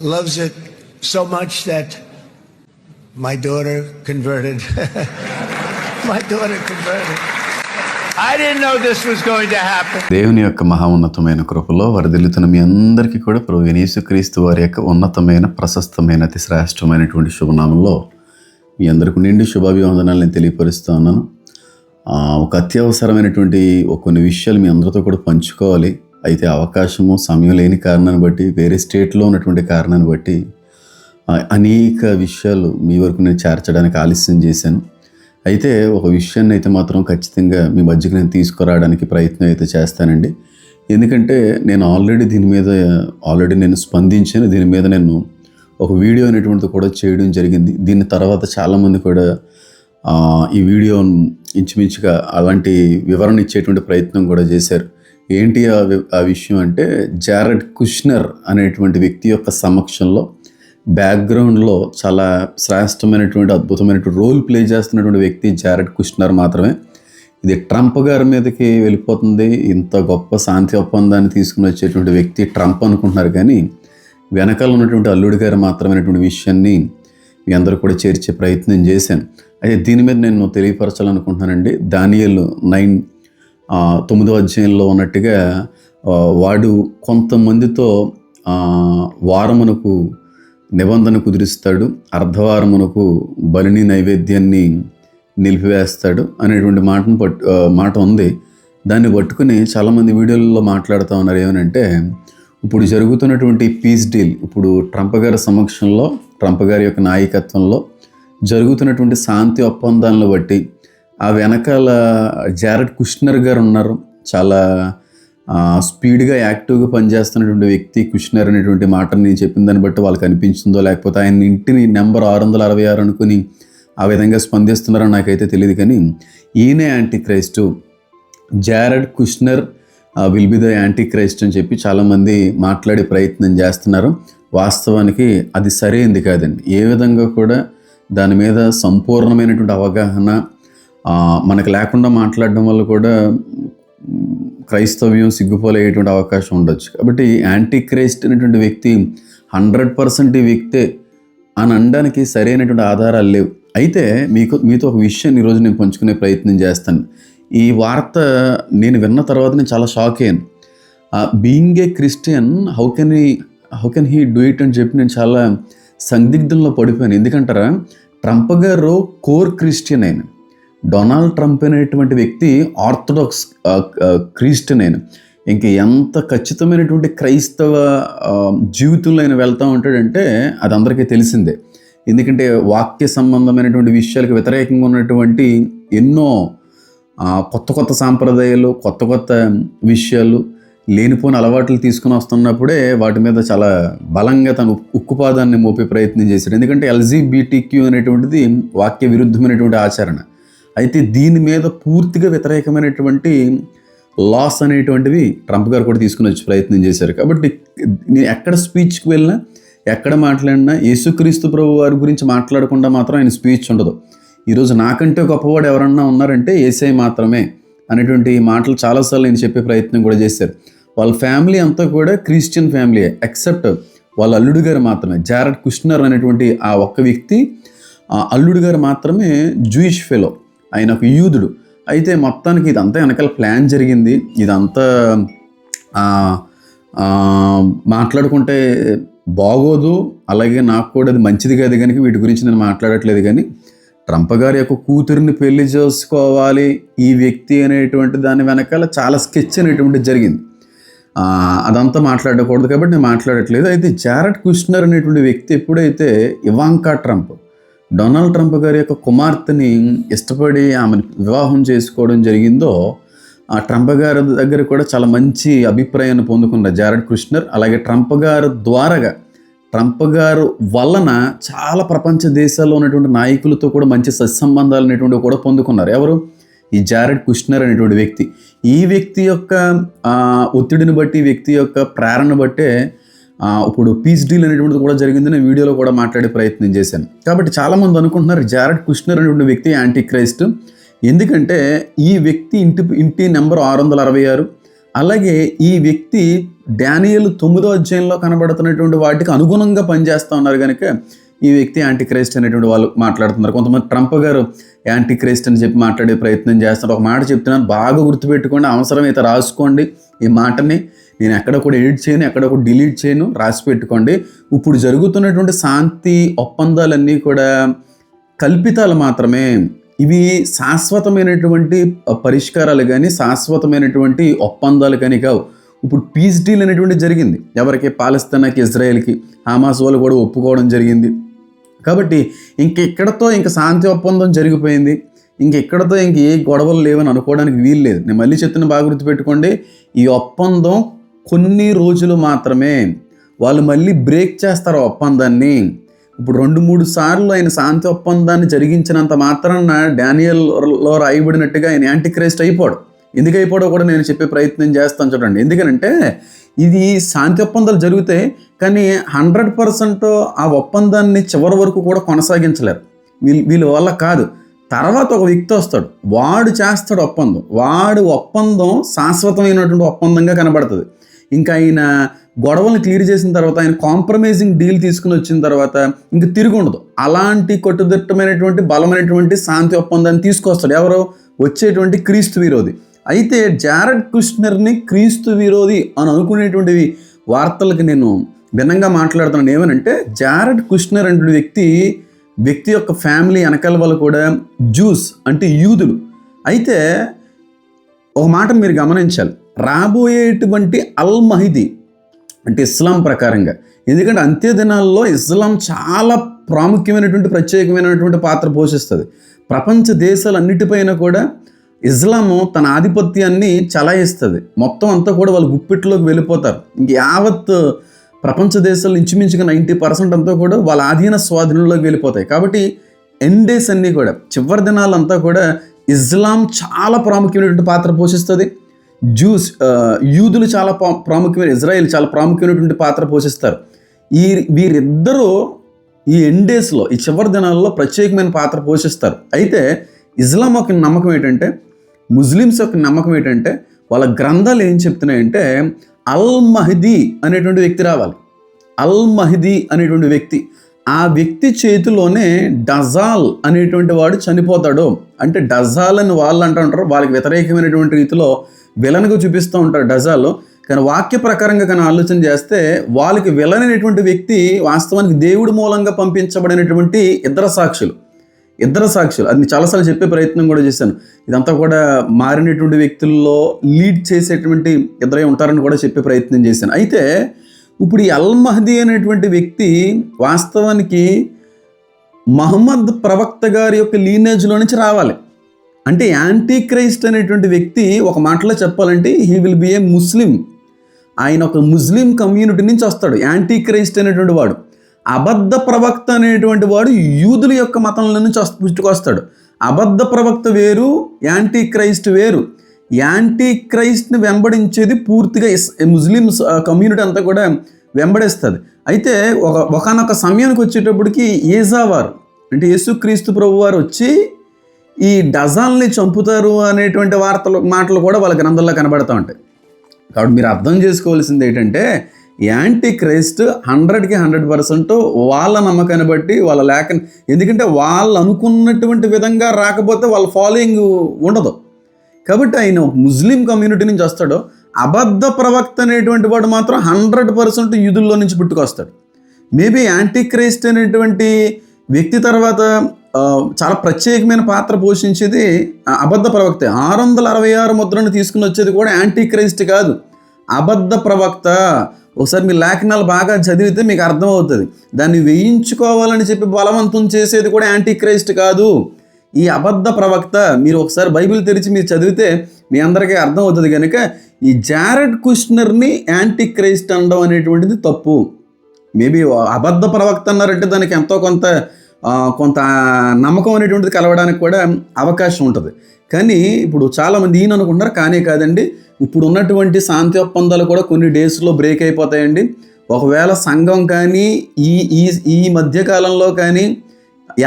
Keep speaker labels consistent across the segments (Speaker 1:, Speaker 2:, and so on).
Speaker 1: loves it so much that my daughter converted. my daughter converted. I didn't know this was going to happen.
Speaker 2: దేవుని యొక్క మహా ఉన్నతమైన కృపలో వరదిల్లుతున్న మీ అందరికీ కూడా ప్రభు యేసుక్రీస్తు వారి యొక్క ఉన్నతమైన ప్రశస్తమైన అతి శ్రేష్టమైనటువంటి శుభనామంలో మీ అందరికి నిండి శుభాభివందనాలు నేను తెలియపరుస్తూ ఉన్నాను ఒక అత్యవసరమైనటువంటి కొన్ని విషయాలు మీ అందరితో కూడా పంచుకోవాలి అయితే అవకాశము సమయం లేని కారణాన్ని బట్టి వేరే స్టేట్లో ఉన్నటువంటి కారణాన్ని బట్టి అనేక విషయాలు మీ వరకు నేను చేర్చడానికి ఆలస్యం చేశాను. అయితే ఒక విషయాన్ని అయితే మాత్రం ఖచ్చితంగా మీ మధ్యకి నేను తీసుకురావడానికి ప్రయత్నం అయితే చేస్తానండి. ఎందుకంటే నేను ఆల్రెడీ దీని మీద ఆల్రెడీ నేను స్పందించాను. దీని మీద నేను ఒక వీడియో అనేటువంటిది కూడా చేయడం జరిగింది. దీని తర్వాత చాలామంది కూడా ఈ వీడియో ఇంచుమించుగా అలాంటి వివరణ ఇచ్చేటువంటి ప్రయత్నం కూడా చేశారు. ఏంటి ఆ విషయం అంటే జారెడ్ కుష్నర్ అనేటువంటి వ్యక్తి యొక్క సమక్షంలో బ్యాక్గ్రౌండ్లో చాలా శ్రేష్టమైనటువంటి అద్భుతమైనటువంటి రోల్ ప్లే చేస్తున్నటువంటి వ్యక్తి జారెడ్ కుష్నర్ మాత్రమే. ఇది ట్రంప్ గారి మీదకి వెళ్ళిపోతుంది. ఇంత గొప్ప శాంతి ఒప్పందాన్ని తీసుకుని వచ్చేటువంటి వ్యక్తి ట్రంప్ అనుకుంటున్నారు కానీ వెనకాల ఉన్నటువంటి అల్లుడి గారు మాత్రమైనటువంటి విషయాన్ని మీ అందరూ కూడా చేర్చే ప్రయత్నం చేశాను. అయితే దీని మీద నేను తెలియపరచాలనుకుంటున్నానండి. దానియల్ నైన్ తొమ్మిదో అధ్యాయంలో ఉన్నట్టుగా వాడు కొంతమందితో వారమునకు నిబంధన కుదిరిస్తాడు అర్ధవారమునకు బలిని నైవేద్యాన్ని నిలిపివేస్తాడు అనేటువంటి మాటను పట్టు మాట ఉంది. దాన్ని పట్టుకుని చాలామంది వీడియోలలో మాట్లాడుతూ ఉన్నారు. ఏమనంటే ఇప్పుడు జరుగుతున్నటువంటి పీస్ డీల్ ఇప్పుడు ట్రంప్ గారి సమక్షంలో ట్రంప్ గారి యొక్క నాయకత్వంలో జరుగుతున్నటువంటి శాంతి ఒప్పందాలను బట్టి ఆ వెనకాల జారెడ్ కుష్నర్ గారు ఉన్నారు. చాలా స్పీడ్గా యాక్టివ్గా పనిచేస్తున్నటువంటి వ్యక్తి కుష్నర్ అనేటువంటి మాటని నేను చెప్పిన దాన్ని బట్టి వాళ్ళకి అనిపించిందో లేకపోతే ఆయన ఇంటిని నెంబర్ ఆరు వందల అరవై ఆరు అనుకుని ఆ విధంగా స్పందిస్తున్నారో నాకైతే తెలియదు కానీ ఈయనే anti Christ Jared Kushner will be the anti Christ అని చెప్పి చాలామంది మాట్లాడే ప్రయత్నం చేస్తున్నారు. వాస్తవానికి అది సరైంది కాదండి. ఏ విధంగా కూడా దాని మీద సంపూర్ణమైనటువంటి అవగాహన మనకు లేకుండా మాట్లాడడం వల్ల కూడా క్రైస్తవ్యం సిగ్గుపోలేటువంటి అవకాశం ఉండొచ్చు. కాబట్టి యాంటీ క్రైస్ట్ అనేటువంటి వ్యక్తి హండ్రెడ్ పర్సెంట్ ఈ వ్యక్తే అని అనడానికి సరైనటువంటి ఆధారాలు లేవు. అయితే మీకు మీతో ఒక విషయాన్ని ఈరోజు నేను పంచుకునే ప్రయత్నం చేస్తాను. ఈ వార్త నేను విన్న తర్వాత నేను చాలా షాక్ అయ్యాను. Being a Christian how can he how can he do it అని చెప్పి నేను చాలా సందిగ్ధంలో పడిపోయాను. ఎందుకంటారా? ట్రంప్ గారు కోర్ క్రిస్టియన్ అయిన డొనాల్డ్ ట్రంప్ అనేటువంటి వ్యక్తి ఆర్థడాక్స్ క్రీస్టియన్ ఆ, అయిన ఇంక ఎంత ఖచ్చితమైనటువంటి క్రైస్తవ జీవితంలో ఆయన వెళ్తూ ఉంటాడంటే అది అందరికీ తెలిసిందే. ఎందుకంటే వాక్య సంబంధమైనటువంటి విషయాలకు వ్యతిరేకంగా ఉన్నటువంటి ఎన్నో కొత్త కొత్త సాంప్రదాయాలు కొత్త కొత్త విషయాలు లేనిపోని అలవాట్లు తీసుకుని వస్తున్నప్పుడే వాటి మీద చాలా బలంగా తను ఉక్కుపాదాన్ని మోపే ప్రయత్నం చేశాడు. ఎందుకంటే ఎల్జీబీటీక్యూ అనేటువంటిది వాక్య విరుద్ధమైనటువంటి ఆచరణ. అయితే దీని మీద పూర్తిగా వ్యతిరేకమైనటువంటి లాస్ అనేటువంటివి ట్రంప్ గారు కూడా తీసుకుని వచ్చి ప్రయత్నం చేశారు. కాబట్టి నేను ఎక్కడ స్పీచ్కి వెళ్ళినా ఎక్కడ మాట్లాడినా యేసుక్రీస్తు ప్రభు వారి గురించి మాట్లాడకుండా మాత్రం ఆయన స్పీచ్ ఉండదు. ఈరోజు నాకంటే గొప్పవాడు ఎవరన్నా ఉన్నారంటే ఏసఐ మాత్రమే అనేటువంటి మాటలు చాలాసార్లు నేను చెప్పే ప్రయత్నం కూడా చేశారు. వాళ్ళ ఫ్యామిలీ అంతా కూడా క్రిస్టియన్ ఫ్యామిలీ ఎక్సెప్ట్ వాళ్ళ అల్లుడు గారు మాత్రమే. జారడ్ కుష్నర్ అనేటువంటి ఆ ఒక్క వ్యక్తి ఆ అల్లుడు గారు మాత్రమే జూయిష్ ఫెలో. ఆయన ఒక యూదుడు. అయితే మొత్తానికి ఇదంతా వెనకాల ప్లాన్ జరిగింది. ఇదంతా మాట్లాడుకుంటే బాగోదు. అలాగే నాకు కూడా అది మంచిది కాదు కనుక వీటి గురించి నేను మాట్లాడట్లేదు కానీ ట్రంప్ గారి యొక్క కూతురిని పెళ్ళి చేసుకోవాలి. ఈ వ్యక్తి అనేటువంటి దాని వెనకాల చాలా స్కెచ్ అనేటువంటి జరిగింది. అదంతా మాట్లాడకూడదు కాబట్టి నేను మాట్లాడట్లేదు. అయితే జారెడ్ కుష్నర్ అనేటువంటి వ్యక్తి ఎప్పుడైతే ఇవాంకా ట్రంప్ డొనాల్డ్ ట్రంప్ గారి యొక్క కుమార్తెని ఇష్టపడి ఆమెను వివాహం చేసుకోవడం జరిగిందో ఆ ట్రంప్ గారి దగ్గర కూడా చాలా మంచి అభిప్రాయాన్ని పొందుకున్న జారెడ్ కృష్ణర్. అలాగే ట్రంప్ గారు ద్వారాగా ట్రంప్ గారు వలన చాలా ప్రపంచ దేశాల్లో ఉన్నటువంటి నాయకులతో కూడా మంచి సత్సంబంధాలు అనేటువంటివి కూడా పొందుకున్నారు. ఎవరు? ఈ జారెడ్ కుష్నర్ అనేటువంటి వ్యక్తి. ఈ వ్యక్తి యొక్క ఒత్తిడిని బట్టి వ్యక్తి యొక్క ప్రేరణ బట్టే ఇప్పుడు పీస్ డీల్ అనేటువంటిది కూడా జరిగింది నేను వీడియోలో కూడా మాట్లాడే ప్రయత్నం చేశాను. కాబట్టి చాలామంది అనుకుంటున్నారు జారెడ్ కుష్నర్ అనేటువంటి వ్యక్తి యాంటీ క్రైస్ట్ ఎందుకంటే ఈ వ్యక్తి ఇంటి ఇంటి నెంబర్ ఆరు వందల అరవై ఆరు అలాగే ఈ వ్యక్తి డానియల్ తొమ్మిదో అధ్యాయంలో కనబడుతున్నటువంటి వాటికి అనుగుణంగా పనిచేస్తూ ఉన్నారు కనుక ఈ వ్యక్తి యాంటీ క్రైస్ట్ అనేటువంటి వాళ్ళు మాట్లాడుతున్నారు. కొంతమంది ట్రంప్ గారు యాంటీ క్రైస్ట్ అని చెప్పి మాట్లాడే ప్రయత్నం చేస్తున్నారు. ఒక మాట చెప్తున్నాను బాగా గుర్తుపెట్టుకోండి అవసరమైతే రాసుకోండి ఈ మాటని. నేను ఎక్కడ కూడా ఎడిట్ చేయను ఎక్కడ కూడా డిలీట్ చేయను. రాసి పెట్టుకోండి. ఇప్పుడు జరుగుతున్నటువంటి శాంతి ఒప్పందాలన్నీ కూడా కల్పితాలు మాత్రమే. ఇవి శాశ్వతమైనటువంటి పరిష్కారాలు కానీ శాశ్వతమైనటువంటి ఒప్పందాలు కానీ కావు. ఇప్పుడు పీస్ డీల్ అనేటువంటి జరిగింది. ఎవరికి? పాలస్తీనాకి ఇజ్రాయెల్కి. హమాస్ వాళ్ళు కూడా ఒప్పుకోవడం జరిగింది. కాబట్టి ఇంక ఇక్కడతో ఇంక శాంతి ఒప్పందం జరిగిపోయింది. ఇంక ఇక్కడతో ఇంక ఏ గొడవలు లేవని అనుకోవడానికి వీలు లేదు. నేను మళ్ళీ చెప్తున్న బాగా గుర్తుపెట్టుకోండి. ఈ ఒప్పందం కొన్ని రోజులు మాత్రమే వాళ్ళు మళ్ళీ బ్రేక్ చేస్తారు ఆ ఒప్పందాన్ని. ఇప్పుడు రెండు మూడు సార్లు ఆయన శాంతి ఒప్పందాన్ని జరిగించినంత మాత్రాన డానియల్లో రాయబడినట్టుగా ఆయన యాంటీ క్రైస్ట్ అయిపోడు. ఎందుకు అయిపోడో కూడా నేను చెప్పే ప్రయత్నం చేస్తాను చూడండి. ఎందుకనంటే ఇది శాంతి ఒప్పందాలు జరిగితే కానీ హండ్రెడ్ పర్సెంట్ ఆ ఒప్పందాన్ని చివరి వరకు కూడా కొనసాగించలేరు వీళ్ళు వీళ్ళ వల్ల కాదు. తర్వాత ఒక వ్యక్తి వస్తాడు. వాడు చేస్తాడు ఒప్పందం. వాడు ఒప్పందం శాశ్వతమైనటువంటి ఒప్పందంగా కనబడుతుంది. ఇంకా ఆయన గొడవలను క్లియర్ చేసిన తర్వాత ఆయన కాంప్రమైజింగ్ డీల్ తీసుకుని వచ్చిన తర్వాత ఇంక తిరిగి ఉండదు. అలాంటి కట్టుదిట్టమైనటువంటి బలమైనటువంటి శాంతి ఒప్పందాన్ని తీసుకొస్తాడు. ఎవరు? వచ్చేటువంటి క్రీస్తు విరోధి. అయితే జారడ్ కుష్నర్ని క్రీస్తు విరోధి అని అనుకునేటువంటివి వార్తలకు నేను భిన్నంగా మాట్లాడుతున్నాను. ఏమనంటే జారడ్ కుష్నర్ అంటే వ్యక్తి వ్యక్తి యొక్క ఫ్యామిలీ వెనకాల వాళ్ళు కూడా జ్యూస్ అంటే యూదులు. అయితే ఒక మాట మీరు గమనించాలి. రాబోయేటువంటి అల్ మహిది అంటే ఇస్లాం ప్రకారంగా. ఎందుకంటే అంత్య దినాల్లో ఇస్లాం చాలా ప్రాముఖ్యమైనటువంటి ప్రత్యేకమైనటువంటి పాత్ర పోషిస్తుంది. ప్రపంచ దేశాలన్నిటిపైన కూడా ఇస్లాము తన ఆధిపత్యాన్ని చలాయిస్తుంది. మొత్తం అంతా కూడా వాళ్ళు గుప్పిట్లోకి వెళ్ళిపోతారు. ఇంక యావత్ ప్రపంచ దేశాలు ఇంచుమించుగా నైంటీ పర్సెంట్ అంతా కూడా వాళ్ళ ఆధీన స్వాధీనంలోకి వెళ్ళిపోతాయి. కాబట్టి ఎన్ డేస్ అన్నీ కూడా చివరి దినాలంతా కూడా ఇస్లాం చాలా ప్రాముఖ్యమైనటువంటి పాత్ర పోషిస్తుంది. జ్యూస్ యూదులు చాలా ప్రాముఖ్యమైన ఇజ్రాయెల్ చాలా ప్రాముఖ్యమైనటువంటి పాత్ర పోషిస్తారు. ఈ వీరిద్దరూ ఈ ఎండేస్లో ఈ చివరి దినాల్లో ప్రత్యేకమైన పాత్ర పోషిస్తారు. అయితే ఇస్లాం యొక్క నమ్మకం ఏంటంటే ముస్లిమ్స్ యొక్క నమ్మకం ఏంటంటే వాళ్ళ గ్రంథాలు ఏం చెప్తున్నాయంటే అల్ మహదీ అనేటువంటి వ్యక్తి రావాలి. అల్ మహదీ అనేటువంటి వ్యక్తి ఆ వ్యక్తి చేతిలోనే డజాల్ అనేటువంటి వాడు చనిపోతాడు. అంటే డజాల్ అని వాళ్ళు అంటుంటారు వాళ్ళకి వ్యతిరేకమైనటువంటి రీతిలో విలన్గా చూపిస్తూ ఉంటారు డజాల్లో కానీ వాక్య ప్రకారంగా కానీ ఆలోచన చేస్తే వాళ్ళకి విలన్ అనేటువంటి వ్యక్తి వాస్తవానికి దేవుడి మూలంగా పంపించబడినటువంటి ఇద్దరు సాక్షులు. ఇద్దరు సాక్షులు. అది చాలాసార్లు చెప్పే ప్రయత్నం కూడా చేశాను. ఇదంతా కూడా మారినటువంటి వ్యక్తుల్లో లీడ్ చేసేటువంటి ఇద్దరే ఉంటారని కూడా చెప్పే ప్రయత్నం చేశాను. అయితే ఇప్పుడు ఈ అల్ మహదీ అనేటువంటి వ్యక్తి వాస్తవానికి మహమ్మద్ ప్రవక్త గారి యొక్క లీనేజ్లో నుంచి రావాలి. అంటే యాంటీ క్రైస్ట్ అనేటువంటి వ్యక్తి ఒక మాటలో చెప్పాలంటే he will be a Muslim ఆయన ఒక ముస్లిం కమ్యూనిటీ నుంచి వస్తాడు. యాంటీ క్రైస్ట్ అనేటువంటి వాడు. అబద్ధ ప్రవక్త అనేటువంటి వాడు యూదుల యొక్క మతంలో నుంచి వస్తు పుట్టుకొస్తాడు. అబద్ధ ప్రవక్త వేరు యాంటీ క్రైస్ట్ వేరు. యాంటీ క్రైస్ట్ని వెంబడించేది పూర్తిగా ముస్లిమ్స్ కమ్యూనిటీ అంతా కూడా వెంబడిస్తుంది. అయితే ఒక ఒకనొక సమయానికి వచ్చేటప్పటికి ఏజావారు అంటే యేసుక్రీస్తు ప్రభు వారు వచ్చి ఈ డజాల్ని చంపుతారు అనేటువంటి వార్తలు మాటలు కూడా వాళ్ళ గ్రంథంలో కనబడుతూ ఉంటాయి. కాబట్టి మీరు అర్థం చేసుకోవాల్సింది ఏంటంటే యాంటీ క్రైస్ట్ హండ్రెడ్కి హండ్రెడ్ పర్సెంట్ వాళ్ళ నమ్మకాన్ని బట్టి వాళ్ళ లేక ఎందుకంటే వాళ్ళు అనుకున్నటువంటి విధంగా రాకపోతే వాళ్ళ ఫాలోయింగ్ ఉండదు. కాబట్టి ఆయన ఒక ముస్లిం కమ్యూనిటీ నుంచి వస్తాడు. అబద్ధ ప్రవక్త అనేటువంటి వాడు మాత్రం హండ్రెడ్ పర్సెంట్ యూదుల్లో నుంచి పుట్టుకొస్తాడు. మేబీ యాంటీ క్రైస్ట్ అనేటువంటి వ్యక్తి తర్వాత చాలా ప్రత్యేకమైన పాత్ర పోషించేది అబద్ధ ప్రవక్త. ఆరు వందల అరవై ఆరు ముద్రను తీసుకుని వచ్చేది కూడా యాంటీ క్రైస్ట్ కాదు. అబద్ధ ప్రవక్త. ఒకసారి మీ లేఖనాలు బాగా చదివితే మీకు అర్థమవుతుంది. దాన్ని వేయించుకోవాలని చెప్పి బలవంతం చేసేది కూడా యాంటీ క్రైస్ట్ కాదు. ఈ అబద్ధ ప్రవక్త మీరు ఒకసారి బైబిల్ తెరిచి మీరు చదివితే మీ అందరికీ అర్థమవుతుంది కనుక ఈ జారెడ్ కుష్నర్ని యాంటీ క్రైస్ట్ అనడం అనేటువంటిది తప్పు. మేబీ అబద్ధ ప్రవక్త అన్నారంటే దానికి ఎంతో కొంత కొంత నమ్మకం అనేటువంటిది కలవడానికి కూడా అవకాశం ఉంటుంది. కానీ ఇప్పుడు చాలామంది ఈయన అనుకుంటున్నారు కానీ కాదండి ఇప్పుడు ఉన్నటువంటి శాంతి ఒప్పందాలు కూడా కొన్ని డేస్లో బ్రేక్ అయిపోతాయండి. ఒకవేళ సంఘం కానీ ఈ ఈ ఈ మధ్యకాలంలో కానీ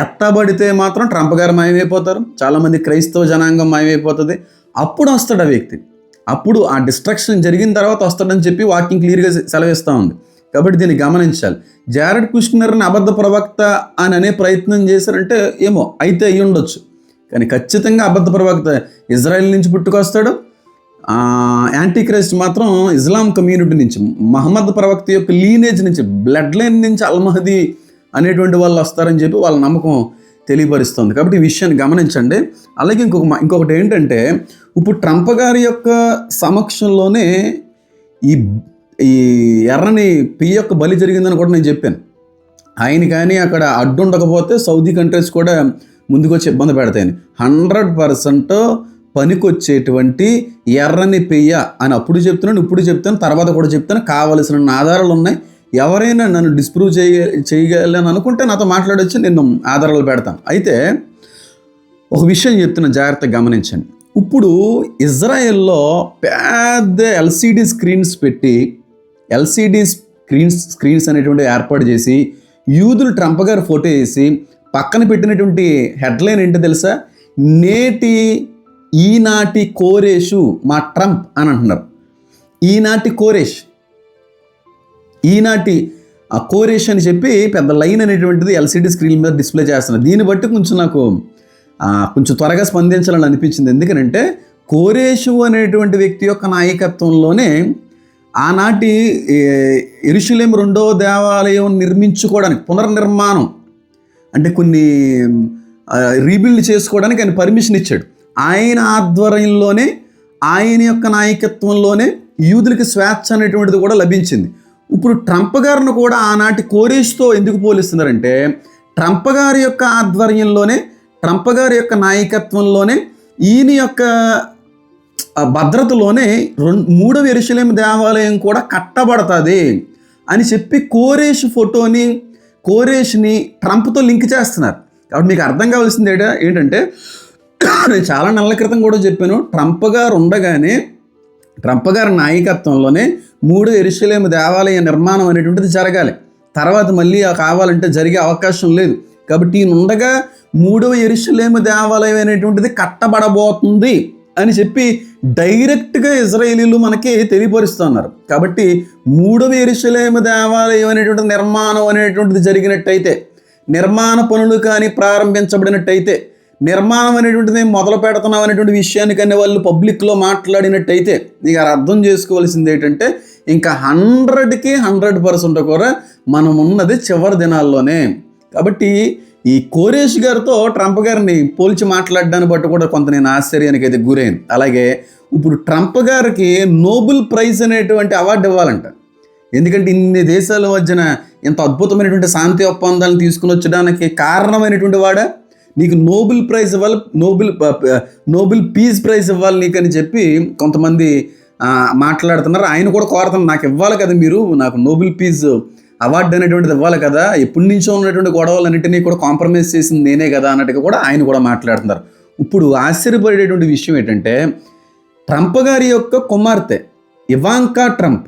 Speaker 2: ఎత్తబడితే మాత్రం ట్రంప్ గారు మాయమైపోతారు. చాలామంది క్రైస్తవ జనాంగం మాయమైపోతుంది. అప్పుడు వస్తాడు ఆ వ్యక్తి. అప్పుడు ఆ డిస్ట్రక్షన్ జరిగిన తర్వాత వస్తాడని చెప్పి వాకింగ్ క్లియర్గా సెలవిస్తూ ఉంది. కాబట్టి దీన్ని గమనించాలి. జారెడ్ కుష్నర్ని అబద్ధ ప్రవక్త అని అనే ప్రయత్నం చేశారంటే ఏమో అయితే అయ్యి ఉండొచ్చు. కానీ ఖచ్చితంగా అబద్ధ ప్రవక్త ఇజ్రాయెల్ నుంచి పుట్టుకొస్తాడు. యాంటీ క్రైస్ట్ మాత్రం ఇస్లాం కమ్యూనిటీ నుంచి మహమ్మద్ ప్రవక్త యొక్క లీనేజ్ నుంచి బ్లడ్ లైన్ నుంచి అల్మహది అనేటువంటి వాళ్ళు వస్తారని చెప్పి వాళ్ళ నమ్మకం తెలియపరుస్తుంది. కాబట్టి ఈ విషయాన్ని గమనించండి. అలాగే ఇంకొక ఇంకొకటి ఏంటంటే ఇప్పుడు ట్రంప్ గారి యొక్క సమక్షంలోనే ఈ ఈ ఎర్రని పియ్య యొక్క బలి జరిగిందని కూడా నేను చెప్పాను. ఆయన కానీ అక్కడ అడ్డు ఉండకపోతే సౌదీ కంట్రీస్ కూడా ముందుకొచ్చి ఇబ్బంది పెడతాయని. హండ్రెడ్ పర్సెంట్ పనికొచ్చేటువంటి ఎర్రని పెయ్య అని అప్పుడు చెప్తున్నాను ఇప్పుడు చెప్తాను తర్వాత కూడా చెప్తాను కావలసిన ఆధారాలు ఉన్నాయి. ఎవరైనా నన్ను డిస్ప్రూవ్ చేయ చేయగలని అనుకుంటే నాతో మాట్లాడొచ్చు నేను ఆధారాలు పెడతాను. అయితే ఒక విషయం చెప్తున్నాను జాగ్రత్తగా గమనించండి. ఇప్పుడు ఇజ్రాయెల్లో పెద్ద ఎల్సిడి స్క్రీన్స్ పెట్టి ఎల్సిడి స్క్రీన్స్ స్క్రీన్స్ అనేటువంటి ఏర్పాటు చేసి యూదులు ట్రంప్ గారు ఫోటో వేసి పక్కన పెట్టినటువంటి హెడ్లైన్ ఏంటో తెలుసా? నేటి ఈనాటి కోరేషు మా ట్రంప్ అని అంటున్నారు. ఈనాటి కోరేష్. ఈనాటి ఆ కోరేష్ అని చెప్పి పెద్ద లైన్ అనేటువంటిది ఎల్సిడి స్క్రీన్ మీద డిస్ప్లే చేస్తున్నారు. దీన్ని బట్టి కొంచెం నాకు కొంచెం త్వరగా స్పందించాలని అనిపించింది. ఎందుకంటే కోరేషు అనేటువంటి వ్యక్తి యొక్క నాయకత్వంలోనే ఆనాటి ఎరుషులేం రెండో దేవాలయం నిర్మించుకోవడానికి పునర్నిర్మాణం అంటే కొన్ని రీబిల్డ్ చేసుకోవడానికి ఆయన పర్మిషన్ ఇచ్చాడు. ఆయన ఆధ్వర్యంలోనే ఆయన యొక్క నాయకత్వంలోనే యూదులకి స్వేచ్ఛ అనేటువంటిది కూడా లభించింది. ఇప్పుడు ట్రంప్ గారిని కూడా ఆనాటి కోరేష్తో ఎందుకు పోలిస్తున్నారంటే ట్రంప్ గారి యొక్క ఆధ్వర్యంలోనే ట్రంప్ గారి యొక్క నాయకత్వంలోనే ఈయన యొక్క భద్రతలోనే రెండు మూడవ ఎరుశలేం దేవాలయం కూడా కట్టబడుతుంది అని చెప్పి కోరేష్ ఫోటోని కోరేష్ని ట్రంప్తో లింక్ చేస్తున్నారు. కాబట్టి మీకు అర్థం కావాల్సింది ఏంట- ఏంటంటే నేను చాలా నెలల క్రితం కూడా చెప్పాను ట్రంప్ గారు ఉండగానే ట్రంప్ గారి నాయకత్వంలోనే మూడు ఎరుశలేం దేవాలయ నిర్మాణం అనేటువంటిది జరగాలి. తర్వాత మళ్ళీ ఆ కావాలంటే జరిగే అవకాశం లేదు. కాబట్టి ఈయన ఉండగా మూడవ ఎరుశలేము దేవాలయం అనేటువంటిది కట్టబడబోతుంది అని చెప్పి డైరెక్ట్గా ఇజ్రాయేలీలు మనకి తెలియపరుస్తున్నారు. కాబట్టి మూడవ ఎరుశలేము దేవాలయం అనేటువంటి నిర్మాణం అనేటువంటిది జరిగినట్టయితే నిర్మాణ పనులు కానీ ప్రారంభించబడినట్టయితే నిర్మాణం అనేటువంటిది మొదలు పెడుతున్నాం అనేటువంటి విషయాన్ని కానీ వాళ్ళు పబ్లిక్లో మాట్లాడినట్టయితే ఇక అర్థం చేసుకోవాల్సింది ఏంటంటే ఇంకా హండ్రెడ్కి హండ్రెడ్ పర్సెంట్ కూడా మనం ఉన్నది చివరి దినాల్లోనే. కాబట్టి ఈ కోరేష్ గారితో ట్రంప్ గారిని పోల్చి మాట్లాడడాన్ని బట్టి కూడా కొంత నేను ఆశ్చర్యానికి అయితే గురైంది. అలాగే ఇప్పుడు ట్రంప్ గారికి నోబెల్ ప్రైజ్ అనేటువంటి అవార్డు ఇవ్వాలంట. ఎందుకంటే ఇన్ని దేశాల మధ్యన ఇంత అద్భుతమైనటువంటి శాంతి ఒప్పందాలను తీసుకుని వచ్చడానికి కారణమైనటువంటి వాడా? నీకు నోబెల్ ప్రైజ్ ఇవ్వాలి నోబెల్ నోబెల్ పీస్ ప్రైజ్ ఇవ్వాలి నీకు అని చెప్పి కొంతమంది మాట్లాడుతున్నారు. ఆయన కూడా కోరుతున్నారు నాకు ఇవ్వాలి కదా మీరు నాకు నోబెల్ పీస్ అవార్డు అనేటువంటిది ఇవ్వాలి కదా. ఎప్పటి నుంచో ఉన్నటువంటి గొడవలన్నింటినీ కూడా కాంప్రమైజ్ చేసింది నేనే కదా అన్నట్టుగా కూడా ఆయన కూడా మాట్లాడుతున్నారు. ఇప్పుడు ఆశ్చర్యపడేటువంటి విషయం ఏంటంటే ట్రంప్ గారి యొక్క కుమార్తె ఇవాంకా ట్రంప్.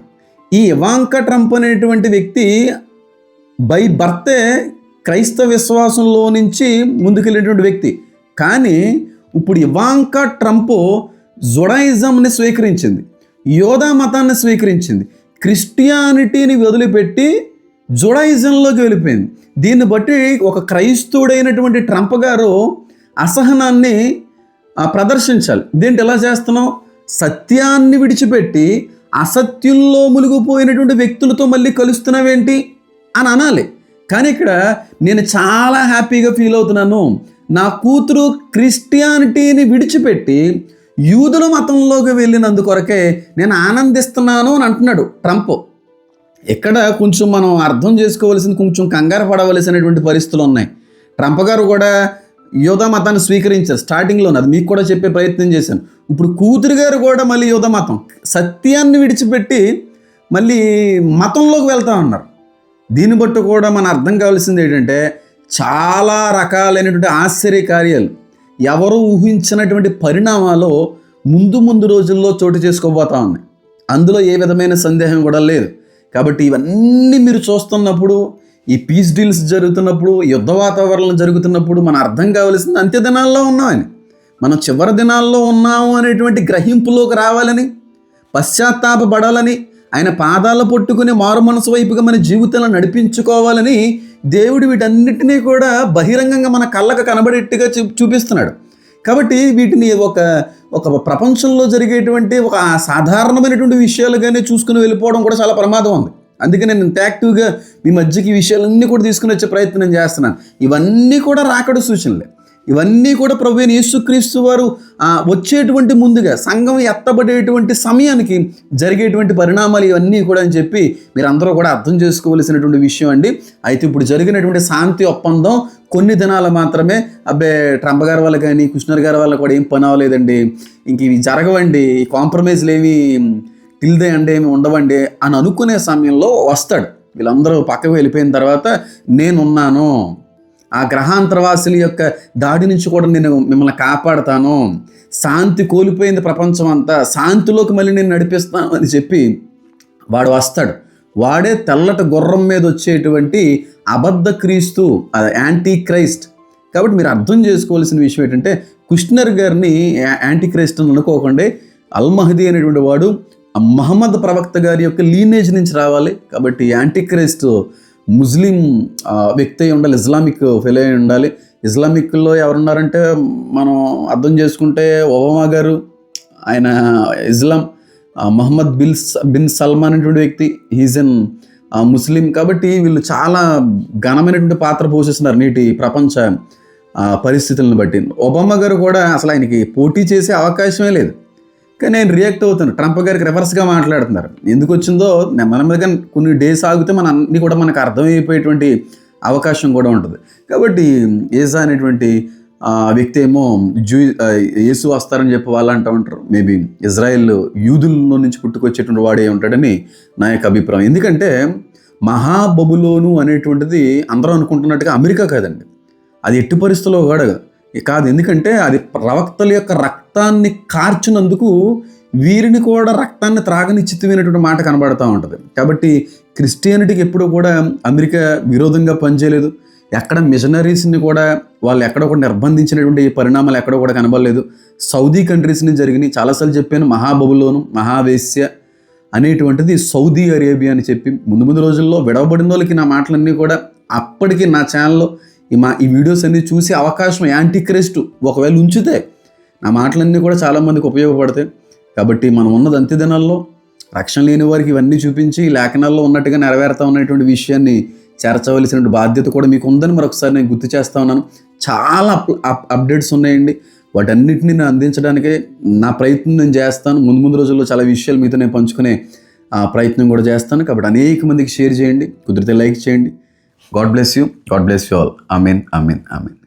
Speaker 2: ఈ ఇవాంకా ట్రంప్ అనేటువంటి వ్యక్తి బై బర్తే క్రైస్తవ విశ్వాసంలో నుంచి ముందుకెళ్ళేటువంటి వ్యక్తి. కానీ ఇప్పుడు ఇవాంకా ట్రంప్ జుడాయిజంని స్వీకరించింది యోధా మతాన్ని స్వీకరించింది క్రిస్టియానిటీని వదిలిపెట్టి జుడాయిజంలోకి వెళ్ళిపోయింది. దీన్ని బట్టి ఒక క్రైస్తవుడైనటువంటి ట్రంప్ గారు అసహనాన్ని ప్రదర్శించాలి. దీంట్లో ఎలా చేస్తున్నాం సత్యాన్ని విడిచిపెట్టి అసత్యంలో మునిగిపోయినటువంటి వ్యక్తులతో మళ్ళీ కలుస్తున్నావేంటి అని అనాలి. కానీ ఇక్కడ నేను చాలా హ్యాపీగా ఫీల్ అవుతున్నాను. నా కూతురు క్రిస్టియానిటీని విడిచిపెట్టి యూదుల మతంలోకి వెళ్ళినందుకొరకే నేను ఆనందిస్తున్నాను అని అంటున్నాడు ట్రంప్. ఇక్కడ కొంచెం మనం అర్థం చేసుకోవాల్సింది కొంచెం కంగారు పడవలసినటువంటి పరిస్థితులు ఉన్నాయి. ట్రంప్ గారు కూడా యోధా మతాన్ని స్వీకరించారు స్టార్టింగ్లో అది మీకు కూడా చెప్పే ప్రయత్నం చేశాను. ఇప్పుడు కూతురు గారు కూడా మళ్ళీ యోధ మతం. సత్యాన్ని విడిచిపెట్టి మళ్ళీ మతంలోకి వెళ్తా ఉన్నారు. దీన్ని బట్టి కూడా మనం అర్థం కావాల్సింది ఏంటంటే చాలా రకాలైనటువంటి ఆశ్చర్య కార్యాలు ఎవరు ఊహించినటువంటి పరిణామాలు ముందు ముందు రోజుల్లో చోటు చేసుకోబోతా ఉన్నాయి. అందులో ఏ విధమైన సందేహం కూడా లేదు. కాబట్టి ఇవన్నీ మీరు చూస్తున్నప్పుడు ఈ పీస్ డీల్స్ జరుగుతున్నప్పుడు యుద్ధ వాతావరణం జరుగుతున్నప్పుడు మనం అర్థం కావలసింది అంత్య దినాల్లో ఉన్నామని మనం చివరి దినాల్లో ఉన్నాము అనేటువంటి గ్రహింపులోకి రావాలని పశ్చాత్తాపడాలని ఆయన పాదాలు పట్టుకుని మారు మనసు వైపుగా మన జీవితంలో నడిపించుకోవాలని దేవుడు వీటన్నిటినీ కూడా బహిరంగంగా మన కళ్ళకు కనబడేట్టుగా చూ చూపిస్తున్నాడు. కాబట్టి వీటిని ఒక ఒక ప్రపంచంలో జరిగేటువంటి ఒక సాధారణమైనటువంటి విషయాలుగానే చూసుకుని వెళ్ళిపోవడం కూడా చాలా ప్రమాదం ఉంది. అందుకే నేను ఇంత యాక్టివ్గా మీ మధ్యకి ఈ విషయాలన్నీ కూడా తీసుకుని వచ్చే ప్రయత్నం చేస్తున్నాను. ఇవన్నీ కూడా రాకడ సూచనలే. ఇవన్నీ కూడా ప్రభు యేసుక్రీస్తు వారు వచ్చేటువంటి ముందుగా సంఘం ఎత్తబడేటువంటి సమయానికి జరిగేటువంటి పరిణామాలు ఇవన్నీ కూడా అని చెప్పి మీరు అందరూ కూడా అర్థం చేసుకోవలసినటువంటి విషయం అండి. అయితే ఇప్పుడు జరిగినటువంటి శాంతి ఒప్పందం కొన్ని దినాలు మాత్రమే అబ్బే ట్రంప్ గారి వల్ల కానీ కృష్ణర్ గారి వల్ల కూడా ఏం పని అవ్వలేదండి. ఇంక ఇవి జరగవండి ఈ కాంప్రమైజ్లు ఏమి తిల్దే అంటే ఏమి ఉండవండి అని అనుకునే సమయంలో వస్తాడు. వీళ్ళందరూ పక్కకు వెళ్ళిపోయిన తర్వాత నేనున్నాను. ఆ గ్రహాంతరవాసుల యొక్క దాడి నుంచి కూడా నేను మిమ్మల్ని కాపాడతాను. శాంతి కోల్పోయింది ప్రపంచం అంతా. శాంతిలోకి మళ్ళీ నేను నడిపిస్తాను అని చెప్పి వాడు వస్తాడు. వాడే తెల్లటి గుర్రం మీద వచ్చేటువంటి అబద్ధ క్రీస్తు యాంటీ క్రైస్ట్ కాబట్టి మీరు అర్థం చేసుకోవాల్సిన విషయం ఏంటంటే కుష్నర్ గారిని యాంటీ క్రైస్ట్ అని అనుకోకండి. అల్మహదీ అనేటువంటి వాడు మహమ్మద్ ప్రవక్త గారి యొక్క లీనేజ్ నుంచి రావాలి. కాబట్టి యాంటీ క్రైస్ట్ ముస్లిం వ్యక్తి అయి ఉండాలి ఇస్లామిక్ ఫెలో అయి ఉండాలి. ఇస్లామిక్లో ఎవరున్నారంటే మనం అర్థం చేసుకుంటే ఒబామా గారు ఆయన ఇస్లాం మహమ్మద్ బిల్ బిన్ సల్మాన్ అనేటువంటి వ్యక్తి హీజ్ ఎన్ ముస్లిం. కాబట్టి వీళ్ళు చాలా ఘనమైనటువంటి పాత్ర పోషిస్తున్నారు నేటి ప్రపంచ పరిస్థితులను బట్టి. ఒబామా గారు కూడా అసలు ఆయనకి పోటీ చేసే అవకాశమే లేదు. కానీ నేను రియాక్ట్ అవుతాను. ట్రంప్ గారికి రివర్స్గా మాట్లాడుతున్నారు. ఎందుకు వచ్చిందో నెమ్మదిగా కొన్ని డేస్ ఆగితే మన అన్ని కూడా మనకు అర్థమైపోయేటువంటి అవకాశం కూడా ఉంటుంది. కాబట్టి ఏసా అనేటువంటి ఆ వ్యక్తి ఏమో జూ యేసు వస్తారని చెప్పి వాళ్ళు అంటూ ఉంటారు. మేబీ ఇజ్రాయెల్ యూదుల్లో నుంచి పుట్టుకొచ్చేటువంటి వాడే ఉంటాడని నా యొక్క అభిప్రాయం. ఎందుకంటే మహాబబులోను అనేటువంటిది అందరూ అనుకుంటున్నట్టుగా అమెరికా కాదండి. అది ఎట్టి పరిస్థితుల్లో కూడా కాదు ఎందుకంటే అది ప్రవక్తల యొక్క రక్తాన్ని కార్చినందుకు వీరిని కూడా రక్తాన్ని త్రాగని చిత్తమైనటువంటి మాట కనబడతా ఉంటుంది. కాబట్టి క్రిస్టియానిటీకి ఎప్పుడూ కూడా అమెరికా విరోధంగా పనిచేయలేదు. ఎక్కడ మిషనరీస్ని కూడా వాళ్ళు ఎక్కడ కూడా నిర్బంధించినటువంటి పరిణామాలు ఎక్కడ కూడా కనబడలేదు. సౌదీ కంట్రీస్ని జరిగినాయి. చాలాసార్లు చెప్పాను మహాబబులోను మహావేశ్య అనేటువంటిది సౌదీ అరేబియా అని చెప్పి. ముందు ముందు రోజుల్లో విడవబడిన వాళ్ళకి నా మాటలన్నీ కూడా అప్పటికి నా ఛానల్లో మా ఈ వీడియోస్ అన్ని చూసే అవకాశం యాంటీ క్రైస్ట్ ఒకవేళ ఉంచితే నా మాటలన్నీ కూడా చాలామందికి ఉపయోగపడతాయి. కాబట్టి మనం ఉన్నది అంత్య దినాల్లో రక్షణ లేని వారికి ఇవన్నీ చూపించి లేఖనాల్లో ఉన్నట్టుగా నెరవేరుతా ఉన్నటువంటి విషయాన్ని చేర్చవలసిన బాధ్యత కూడా మీకు ఉందని మరొకసారి నేను గుర్తు చేస్తా ఉన్నాను. చాలా అప్ అప్- అప్డేట్స్ ఉన్నాయండి. వాటన్నిటిని నేను అందించడానికే నా ప్రయత్నం నేను చేస్తాను. ముందు ముందు రోజుల్లో చాలా విషయాలు మీతో నేను పంచుకునే ఆ, ప్రయత్నం కూడా చేస్తాను. కాబట్టి అనేక మందికి షేర్ చేయండి. కుదిరితే లైక్ చేయండి. God bless you. God bless you all. Amen, amen, amen.